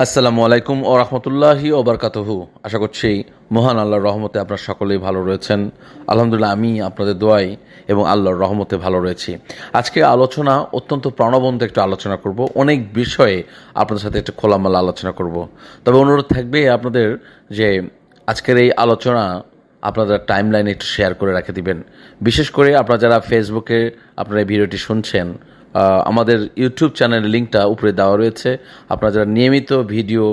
আসসালামু আলাইকুম ও রহমতুল্লাহি ওবরকাতহু আশা করছি মহান আল্লাহর রহমতে আপনারা সকলেই ভালো রয়েছেন। আলহামদুলিল্লাহ, আমি আপনাদের দোয়াই এবং আল্লাহর রহমতে ভালো রয়েছি। আজকে আলোচনা অত্যন্ত প্রাণবন্ত একটু আলোচনা করব। অনেক বিষয়ে আপনাদের সাথে একটু খোলামেলা আলোচনা করব। তবে অনুরোধ থাকবে আপনাদের যে আজকের এই আলোচনা আপনারা টাইম লাইনে একটু শেয়ার করে রেখে দিবেন। বিশেষ করে আপনারা যারা ফেসবুকে আপনারা এই ভিডিওটি শুনছেন আমাদের ইউটিউব চ্যানেলের লিঙ্কটা উপরে দেওয়া রয়েছে। আপনারা যারা নিয়মিত ভিডিও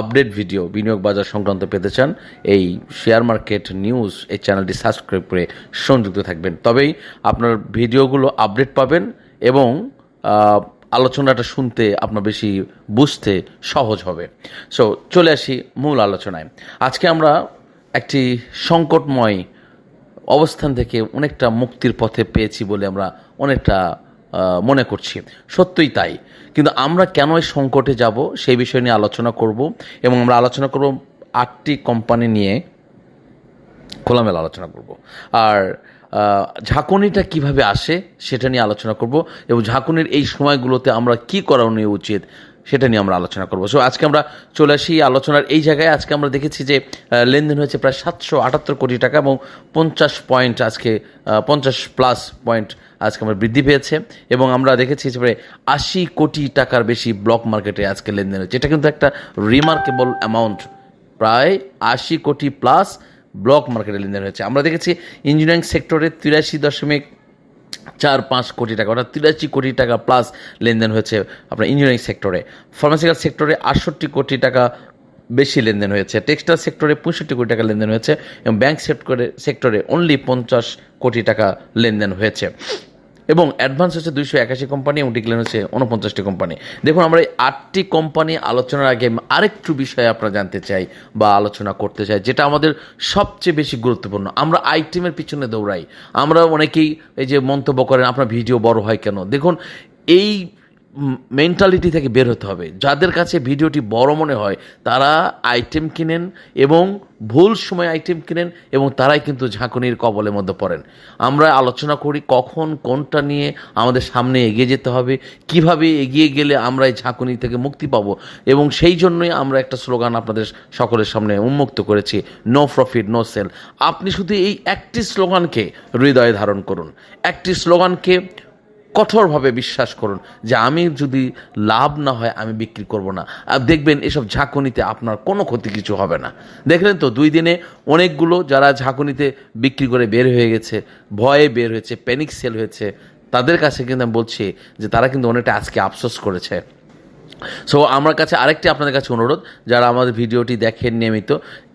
আপডেট ভিডিও বিনিয়োগ বাজার সংক্রান্ত পেতে চান, এই শেয়ার মার্কেট নিউজ এই চ্যানেলটি সাবস্ক্রাইব করে সংযুক্ত থাকবেন। তবেই আপনার ভিডিওগুলো আপডেট পাবেন এবং আলোচনাটা শুনতে আপনার বেশি বুঝতে সহজ হবে। সো চলে আসি মূল আলোচনায়। আজকে আমরা একটি সংকটময় অবস্থান থেকে অনেকটা মুক্তির পথে পেয়েছি বলে আমরা অনেকটা মনে করছি। সত্যই তাই। কিন্তু আমরা কেন এই সংকটে যাব সেই বিষয় নিয়ে আলোচনা করব এবং আমরা আলোচনা করব আটটি কোম্পানি নিয়ে খোলামেলা আলোচনা করব। আর ঝাঁকুনিটা কীভাবে আসে সেটা নিয়ে আলোচনা করব এবং ঝাঁকুনির এই সময়গুলোতে আমরা কি করণীয় উচিত সেটা নিয়ে আমরা আলোচনা করব। সো আজকে আমরা চলে আসি আলোচনার এই জায়গায়। আজকে আমরা দেখেছি যে লেনদেন হয়েছে প্রায় সাতশো আটাত্তর কোটি টাকা এবং পঞ্চাশ পয়েন্ট আজকে পঞ্চাশ প্লাস পয়েন্ট আজকে আমরা বৃদ্ধি পেয়েছে এবং আমরা দেখেছি প্রায় আশি কোটি টাকার বেশি ব্লক মার্কেটে আজকে লেনদেন হয়েছে এটা কিন্তু একটা রিমার্কেবল অ্যামাউন্ট প্রায় আশি কোটি প্লাস ব্লক মার্কেটে লেনদেন হয়েছে। আমরা দেখেছি ইঞ্জিনিয়ারিং সেক্টরে তিরাশি দশমিক চার পাঁচ কোটি টাকা, অর্থাৎ তিরাশি কোটি টাকা প্লাস লেনদেন হয়েছে আপনার ইঞ্জিনিয়ারিং সেক্টরে ফার্মাসিক্যাল সেক্টরে আটষট্টি কোটি টাকা বেশি লেনদেন হয়েছে। টেক্সটাইল সেক্টরে পঁয়ষট্টি কোটি টাকা লেনদেন হয়েছে এবং ব্যাংক সেক্টরে সেক্টরে অনলি পঞ্চাশ কোটি টাকা লেনদেন হয়েছে। এবং অ্যাডভান্স হচ্ছে দুইশো একাশি কোম্পানি এবং ডিক্লেন হচ্ছে উনপঞ্চাশটি কোম্পানি। দেখুন, আমরা এই আটটি কোম্পানি আলোচনার আগে আরেকটু বিষয়ে আপনারা জানতে চাই বা আলোচনা করতে চাই, যেটা আমাদের সবচেয়ে বেশি গুরুত্বপূর্ণ। আমরা আইটেমের পিছনে দৌড়াই। আমরা অনেকেই এই যে মন্তব্য করেন, আপনার ভিডিও বড় হয় কেন? দেখুন, এই মেন্টালিটি থেকে বের হতে হবে। যাদের কাছে ভিডিওটি বড় মনে হয়, তারা আইটেম কিনেন এবং ভুল সময় আইটেম কিনেন এবং তারাই কিন্তু ঝাঁকুনির কবলের মধ্যে পড়েন। আমরা আলোচনা করি কখন কোনটা নিয়ে আমাদের সামনে এগিয়ে যেতে হবে, কীভাবে এগিয়ে গেলে আমরা এই ঝাঁকুনি থেকে মুক্তি পাবো এবং সেই জন্যই আমরা একটা স্লোগান আপনাদের সকলের সামনে উন্মুক্ত করেছি নো প্রফিট নো সেল আপনি শুধু এই একটি স্লোগানকে হৃদয়ে ধারণ করুন। একটি স্লোগানকে কঠোরভাবে বিশ্বাস করুন যে আমি যদি লাভ না হয়, আমি বিক্রি করব না। আর দেখবেন এসব ঝাঁকুনিতে আপনার কোনো ক্ষতি কিছু হবে না। দেখলেন তো, দুই দিনে অনেকগুলো যারা ঝাঁকুনিতে বিক্রি করে বের হয়ে গেছে, ভয়ে বের হয়েছে প্যানিক সেল হয়েছে, তাদের কাছে কিন্তু আমি বলছি যে তারা কিন্তু অনেকটা আজকে আফসোস করেছে। সো আমার কাছে আরেকটি আপনাদের কাছে অনুরোধ, যারা আমাদের ভিডিওটি দেখেন নিয়মিত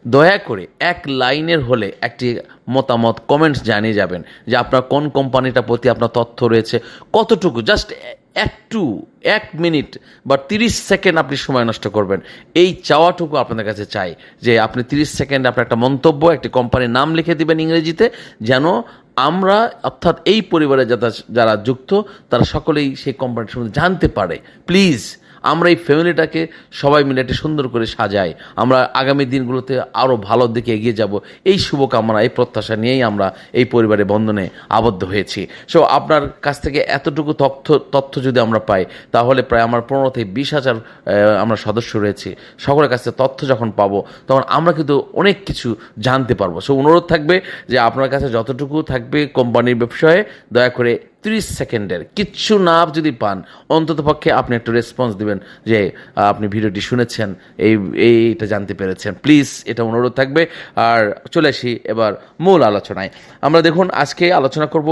দয়া করে এক লাইনের হলে একটি মতামত কমেন্টস জানিয়ে যাবেন যে আপনার কোন কোম্পানিটার প্রতি আপনার তথ্য রয়েছে। কতটুকু? জাস্ট একটু এক মিনিট বা তিরিশ সেকেন্ড আপনি সময় নষ্ট করবেন। এই চাওয়াটুকু আপনাদের কাছে চাই যে আপনি তিরিশ সেকেন্ড আপনার একটা মন্তব্য, একটি কোম্পানির নাম লিখে দিবেন ইংরেজিতে, যেন আমরা, অর্থাৎ এই পরিবারে যারা যারা যুক্ত, তারা সকলেই সেই কোম্পানির সম্বন্ধে জানতে পারে। প্লিজ আমরা এই ফ্যামিলিটাকে সবাই মিলে একটা সুন্দর করে সাজাই। আমরা আগামী দিনগুলোতে আরও ভালো দিকে এগিয়ে যাব। এই শুভকামনা, এই প্রত্যাশা নিয়েই আমরা এই পরিবারের বন্ধনে আবদ্ধ হয়েছি। সো আপনার কাছ থেকে এতটুকু তথ্য তথ্য যদি আমরা পাই, তাহলে প্রায় আমার পনেরো থেকে বিশ হাজার আমরা সদস্য রয়েছি। সকলের কাছে তথ্য যখন পাবো, তখন আমরা কিন্তু অনেক কিছু জানতে পারব। সো অনুরোধ থাকবে যে আপনার কাছে যতটুকু থাকবে কোম্পানির ব্যবসায়, দয়া করে তিরিশ সেকেন্ডের কিচ্ছু না যদি পান, অন্তত পক্ষে আপনি একটু রেসপন্স দিবেন যে আপনি ভিডিওটি শুনেছেন, এই, এইটা জানতে পেরেছেন। প্লিজ এটা অনুরোধ থাকবে। আর চলে আসি এবার মূল আলোচনায়। আমরা দেখুন, আজকে আলোচনা করব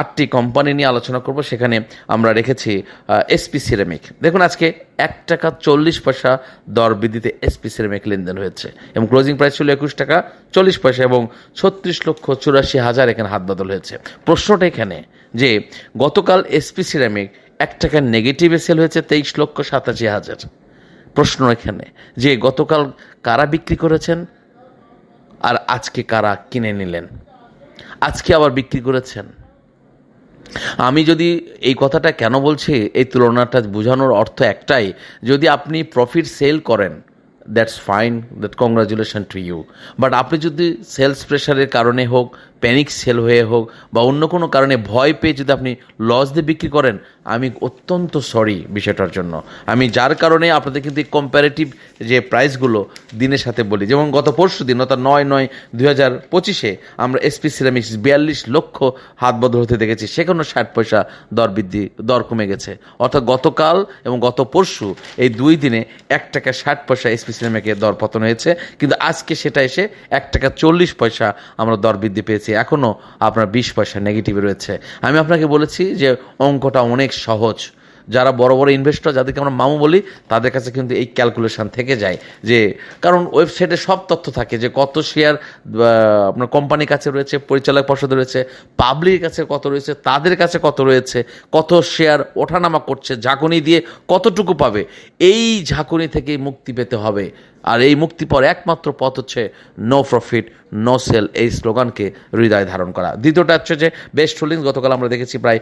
আটটি কোম্পানি নিয়ে আলোচনা করব। সেখানে আমরা রেখেছি এসপি সিরামিক দেখুন, আজকে এক টাকা চল্লিশ পয়সা দর বৃদ্ধিতে এসপি সিরামিক লেনদেন হয়েছে এবং ক্লোজিং প্রাইস ছিল একুশ টাকা চল্লিশ পয়সা এবং ছত্রিশ লক্ষ চুরাশি হাজার এখানে হাত বদল হয়েছে। প্রশ্নটা এখানে যে গতকাল এসপি সিরামিক এক টাকার নেগেটিভে সেল হয়েছে তেইশ লক্ষ সাতাশি হাজার। প্রশ্ন এখানে, যে গতকাল কারা বিক্রি করেছেন? আর আজকে কারা কিনে নিলেন? আজকে আবার বিক্রি করেছেন? আমি যদি এই কথাটা কেন বলছি, এই তুলনাটা বোঝানোর অর্থ একটাই, যদি আপনি প্রফিট সেল করেন that's fine that congratulation to you but আপনি যদি সেলস প্রেশারের কারণে হোক প্যানিক সেল হয়ে হোক বা অন্য কোনো কারণে ভয় পেয়ে যদি আপনি লস দিয়ে বিক্রি করেন, আমি অত্যন্ত সরি বিষয়টার জন্য। আমি যার কারণে আপনাদের কিন্তু কম্প্যারেটিভ যে প্রাইসগুলো দিনের সাথে বলি, যেমন গত পরশু দিন, অর্থাৎ নয় নয় দুই হাজার পঁচিশে আমরা এসপি সিরামিক্স বিয়াল্লিশ লক্ষ হাত বদল হতে দেখেছি, সেখানেও ষাট পয়সা দর বৃদ্ধি, দর কমে গেছে। অর্থাৎ গতকাল এবং গত পরশু এই দুই দিনে এক টাকা ষাট পয়সা এসপি সিনেমাকে দর পতন হয়েছে, কিন্তু আজকে সেটা এসে এক টাকা চল্লিশ পয়সা আমরা দর বৃদ্ধি পেয়েছি। এখনও আপনার বিশ পয়সা নেগেটিভে রয়েছে। আমি আপনাকে বলেছি যে অঙ্কটা অনেক সহজ। যারা বড় বড় ইনভেস্টর যাদেরকে আমরা মামু বলি, তাদের কাছে কিন্তু এই ক্যালকুলেশন থেকে যায় যে, কারণ ওয়েবসাইটে সব তথ্য থাকে যে কত শেয়ার আপনার কোম্পানির কাছে রয়েছে, পরিচালক পর্ষদে রয়েছে পাবলিকের কাছে কত রয়েছে, তাদের কাছে কত রয়েছে, কত শেয়ার ওঠানামা করছে, ঝাঁকুনি দিয়ে কতটুকু পাবে, এই ঝাঁকুনি থেকে মুক্তি পেতে হবে। আর এই মুক্তি পর একমাত্র পথ হচ্ছে নো প্রফিট নো সেল এই স্লোগানকে হৃদয় ধারণ করা। দ্বিতীয়টা হচ্ছে যে বেস্ট হোল্ডিংস গতকাল আমরা দেখেছি প্রায়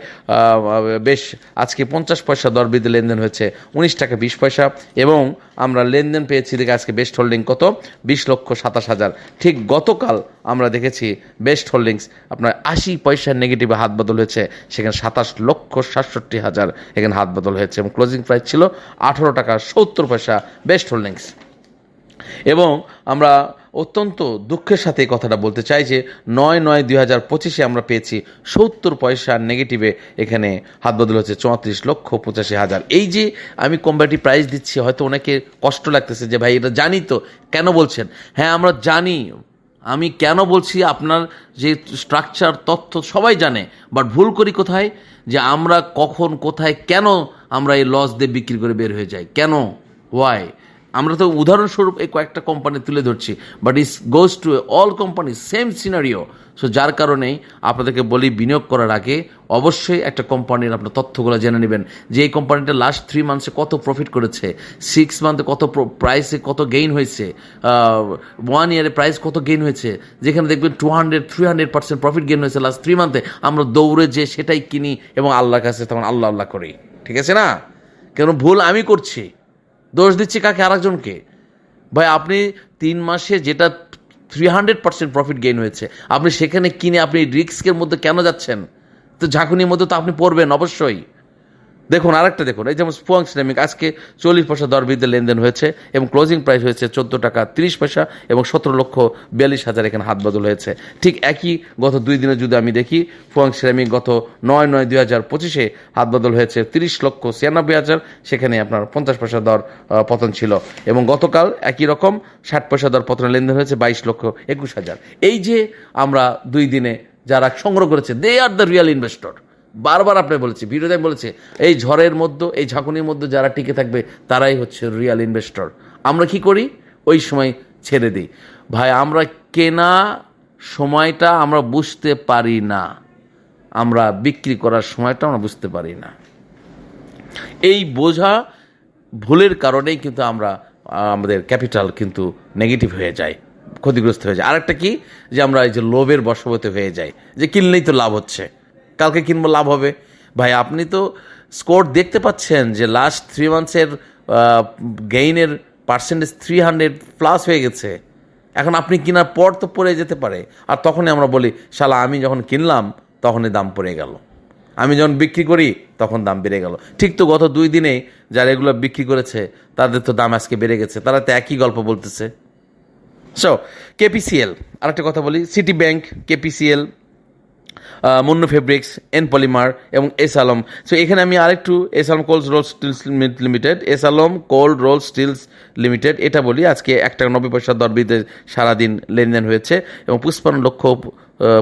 বেশ আজকে পঞ্চাশ পয়সা দর বৃদ্ধি লেনদেন হয়েছে, উনিশ টাকা বিশ পয়সা, এবং আমরা লেনদেন পেয়েছি দেখে আজকে বেস্ট হোল্ডিং কত? বিশ লক্ষ সাতাশ হাজার। ঠিক গতকাল আমরা দেখেছি বেস্ট হোল্ডিংস, আপনার আশি পয়সার নেগেটিভে হাত বদল হয়েছে, সেখানে সাতাশ লক্ষ সাতষট্টি হাজার এখানে হাত বদল হয়েছে, এবং ক্লোজিং প্রাইস ছিল আঠারো টাকা সত্তর পয়সা বেস্ট হোল্ডিংস। এবং আমরা অত্যন্ত দুঃখের সাথে এই কথাটা বলতে চাই যে নয় নয় দুই হাজার পঁচিশে আমরা পেয়েছি সত্তর পয়সা নেগেটিভে এখানে হাত বদল হচ্ছে চৌত্রিশ লক্ষ পঁচাশি হাজার। এই যে আমি কম্পারেটিভ প্রাইস দিচ্ছি, হয়তো অনেকে কষ্ট লাগতেছে যে ভাই এটা জানি তো, কেন বলছেন? হ্যাঁ আমরা জানি। আমি কেন বলছি? আপনার যে স্ট্রাকচার, তথ্য সবাই জানে, বাট ভুল করি কোথায়? যে আমরা কখন, কোথায়, কেন আমরা এই লস দিয়ে বিক্রি করে বের হয়ে যাই? কেন? ওয়াই আমরা তো উদাহরণস্বরূপ এই কয়েকটা কোম্পানি তুলে ধরছি but as goes to all company same scenario so যার কারণেই আপনাদেরকে বলি, বিনিয়োগ করার আগে অবশ্যই একটা কোম্পানির আপনার তথ্যগুলো জেনে নেবেন যে এই কোম্পানিটা লাস্ট থ্রি মান্থসে কত প্রফিট করেছে সিক্স মান্থে কত প্রাইসে কত গেইন হয়েছে ওয়ান ইয়ারে প্রাইস কত গেইন হয়েছে, যেখানে দেখবেন two hundred three hundred percent profit gain হয়েছে লাস্ট থ্রি মান্থে আমরা দৌড়ে যে সেটাই কিনি এবং আল্লাহর কাছে তখন আল্লাহ আল্লাহ করি। ঠিক আছে না? কেন ভুল আমি করছি? দোষ দিচ্ছি কাকে? আরেকজনকে। ভাই, আপনি তিন মাসে যেটা three hundred percent profit gain হয়েছে, আপনি সেখানে কিনে আপনি রিস্কের মধ্যে কেন যাচ্ছেন? তো ঝাঁকুনির মধ্যে তো আপনি পড়বেন, অবশ্যই। দেখুন, আরেকটা দেখুন, এই যেমন স্পং সিরামিক আজকে চল্লিশ পয়সা দর বৃদ্ধি লেনদেন হয়েছে এবং ক্লোজিং প্রাইস হয়েছে চোদ্দ টাকা তিরিশ পয়সা এবং সতেরো লক্ষ বিয়াল্লিশ হাজার এখানে হাত বদল হয়েছে। ঠিক একই গত দুই দিনে যদি আমি দেখি ফুয়াং সিরামিক গত নয় নয় দুই হাজার পঁচিশে হাত বদল হয়েছে তিরিশ লক্ষ ছিয়ানব্বই হাজার, সেখানে আপনার পঞ্চাশ পয়সা দর পতন ছিল। এবং গতকাল একই রকম, ষাট পয়সা দর পতনের লেনদেন হয়েছে বাইশ লক্ষ একুশ হাজার। এই যে আমরা দুই দিনে যারা সংগ্রহ করেছে they are the real investor বারবার আপনি বলেছি, ভিডিওতে বলেছি, এই ঝড়ের মধ্যে, এই ঝাঁকুনির মধ্যে যারা টিকে থাকবে, তারাই হচ্ছে রিয়াল ইনভেস্টর আমরা কি করি? ওই সময় ছেড়ে দিই। ভাই, আমরা কেনা সময়টা আমরা বুঝতে পারি না। আমরা বিক্রি করার সময়টা আমরা বুঝতে পারি না। এই বোঝা ভুলের কারণেই কিন্তু আমরা আমাদের ক্যাপিটাল কিন্তু নেগেটিভ হয়ে যায়, ক্ষতিগ্রস্ত হয়ে যায়। আরেকটা কি? যে আমরা এই যে লোভের বশবর্তী হয়ে যাই, যে কিনলেই তো লাভ হচ্ছে। কালকে কিনবো, লাভ হবে। ভাই, আপনি তো স্কোর দেখতে পাচ্ছেন যে লাস্ট থ্রি মান্থসের গেইনের পার্সেন্টেজ থ্রি হান্ড্রেড প্লাস হয়ে গেছে। এখন আপনি কেনার পর তো পড়ে যেতে পারে। আর তখনই আমরা বলি, শালা, আমি যখন কিনলাম, তখনই দাম পড়ে গেল। আমি যখন বিক্রি করি, তখন দাম বেড়ে গেল। ঠিক তো গত দুই দিনে যারা এগুলো বিক্রি করেছে, তাদের তো দাম আজকে বেড়ে গেছে। তারা তো একই গল্প বলতেছে। সো কেপিসিএল আরেকটা কথা বলি City Bank KPCL Munnu fabrics N polymer এবং এস আলম সো এখানে আমি আরেকটু S Alam cold roll steels limited S Alam cold roll steels limited এটা বলি। আজকে এক টাকা নব্বই পয়সা দর বৃদ্ধি সারাদিন লেনদেন হয়েছে এবং পুষ্পান্ন লক্ষ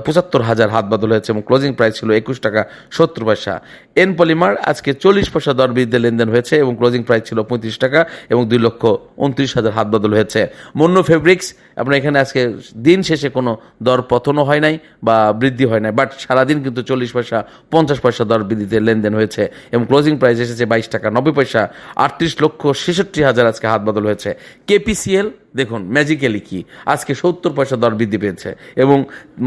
পঁচাত্তর হাজার হাত বদল হয়েছে এবং ক্লোজিং প্রাইস ছিল একুশ টাকা সত্তর পয়সা। এন পলিমার আজকে চল্লিশ পয়সা দর বৃদ্ধি লেনদেন হয়েছে এবং ক্লোজিং প্রাইস ছিল পঁয়ত্রিশ টাকা এবং দুই লক্ষ উনত্রিশ হাজার হাত বদল হয়েছে। মন্য ফেব্রিক্স আপনার এখানে আজকে দিন শেষে কোনো দর পতনও হয় নাই বা বৃদ্ধি হয় নাই বাট সারাদিন কিন্তু চল্লিশ পয়সা, পঞ্চাশ পয়সা দর বৃদ্ধিতে লেনদেন হয়েছে এবং ক্লোজিং প্রাইস এসেছে বাইশ টাকা নব্বই পয়সা, আটত্রিশ লক্ষ ছেষট্টি হাজার আজকে হাত বদল হয়েছে। কেপিসিএল দেখুন ম্যাজিক্যালি কি? আজকে সত্তর পয়সা দর বৃদ্ধি পেয়েছে এবং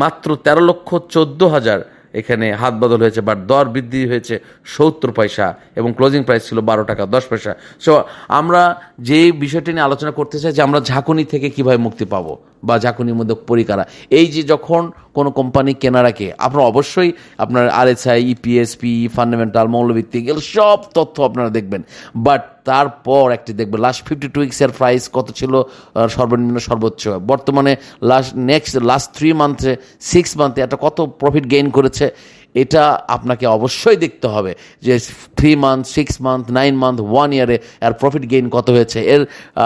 মাত্র তেরো লক্ষ চোদ্দ হাজার। এখানে হাত বদল হয়েছে বা দর বৃদ্ধি হয়েছে সত্তর পয়সা এবং ক্লোজিং প্রাইস ছিল বারো টাকা, দশ পয়সা। সো আমরা যে বিষয়টি নিয়ে আলোচনা করতে চাই যে আমরা ঝাঁকুনি থেকে কীভাবে মুক্তি পাবো? বা ঝাঁকুনির মধ্যে পরিকারা। এই যে যখন কোনো কোম্পানি কেনা রাখে, আপনারা অবশ্যই আপনার R S RSI EPSP fundamental মৌলভিত্তিক, এগুলো সব তথ্য আপনারা দেখবেন। বাট তারপর একটি দেখবেন লাস্ট ফিফটি টু উইক্সের প্রাইস কত ছিল? সর্বনিম্ন, সর্বোচ্চ। বর্তমানে লাস্ট নেক্সট লাস্ট থ্রি মান্থে সিক্স মান্থে একটা কত প্রফিট গেইন করেছে? এটা আপনাকে অবশ্যই দেখতে হবে যে three month six month nine month one ইয়ারে এর প্রফিট গেইন কত হয়েছে, এর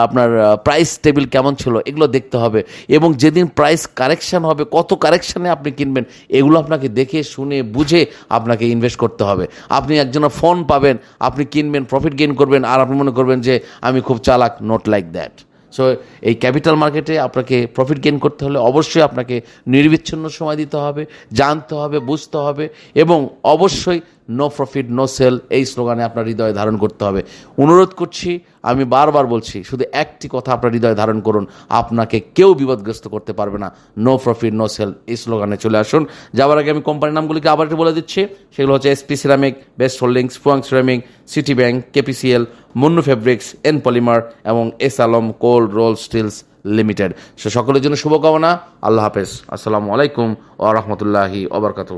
আপনার প্রাইস টেবিল কেমন ছিল, এগুলো দেখতে হবে। এবং যেদিন প্রাইস কারেকশন হবে, কত কারেকশানে আপনি কিনবেন, এগুলো আপনাকে দেখে, শুনে, বুঝে আপনাকে ইনভেস্ট করতে হবে। আপনি একজনের ফোন পাবেন, আপনি কিনবেন প্রফিট গেইন করবেন, আর আপনি মনে করবেন যে, আমি খুব চালাক নোট লাইক দ্যাট সো এই ক্যাপিটাল মার্কেটে আপনাকে প্রফিট গেন করতে হলে অবশ্যই আপনাকে নির্বিচ্ছিন্ন সময় দিতে হবে, জানতে হবে, বুঝতে হবে এবং অবশ্যই নো প্রফিট নো সেল এই স্লোগানে আপনার হৃদয়ে ধারণ করতে হবে। অনুরোধ করছি, আমি বারবার বলছি, শুধু একটি কথা আপনার হৃদয়ে ধারণ করুন, আপনাকে কেউ বিপদগ্রস্ত করতে পারবে না। নো প্রফিট নো সেল এই স্লোগানে চলে আসুন। যাওয়ার আগে আমি কোম্পানির নামগুলিকে আবার একটু বলে দিচ্ছি। সেগুলো হচ্ছে SP ceramic best holdings Fuwang ceramic City Bank KPCL Munnu fabrics N polymer এবং S Alam cold roll steels limited সে সকলের জন্য শুভকামনা। আল্লাহ হাফেজ। আসসালামু আলাইকুম ও রহমতুল্লাহি ওবরকাতু